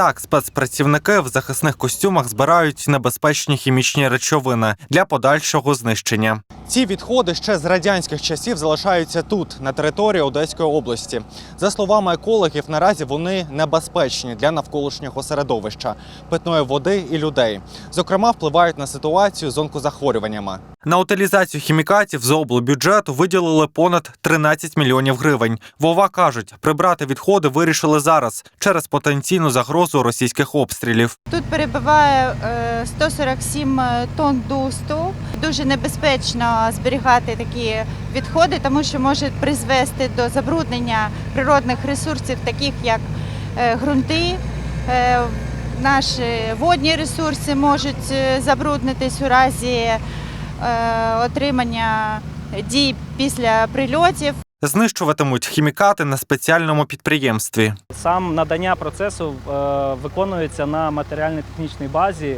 Так, спецпрацівники в захисних костюмах збирають небезпечні хімічні речовини для подальшого знищення. Ці відходи ще з радянських часів залишаються тут, на території Одеської області. За словами екологів, наразі вони небезпечні для навколишнього середовища, питної води і людей. Зокрема, впливають на ситуацію з онкозахворюваннями. На утилізацію хімікатів з облбюджету виділили понад 13 мільйонів гривень. Вова кажуть, прибрати відходи вирішили зараз через потенційну загрозу російських обстрілів. Тут перебуває е, 147 тонн дусту. Дуже небезпечно зберігати такі відходи, тому що може призвести до забруднення природних ресурсів, таких як е, ґрунти. Е, Наші водні ресурси можуть е, забруднитись у разі е, отримання дій після прильотів. Знищуватимуть хімікати на спеціальному підприємстві. Сам надання процесу е, виконується на матеріально-технічній базі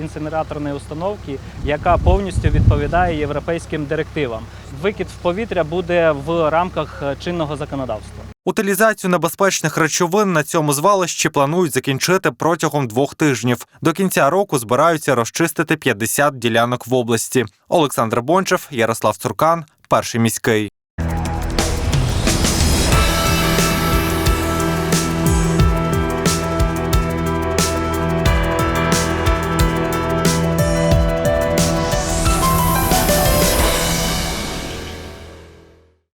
інсинераторної установки, яка повністю відповідає європейським директивам. Викид в повітря буде в рамках е, чинного законодавства. Утилізацію небезпечних речовин на цьому звалищі планують закінчити протягом двох тижнів. До кінця року збираються розчистити 50 ділянок в області. Олександр Бончев, Ярослав Цуркан, перший міський.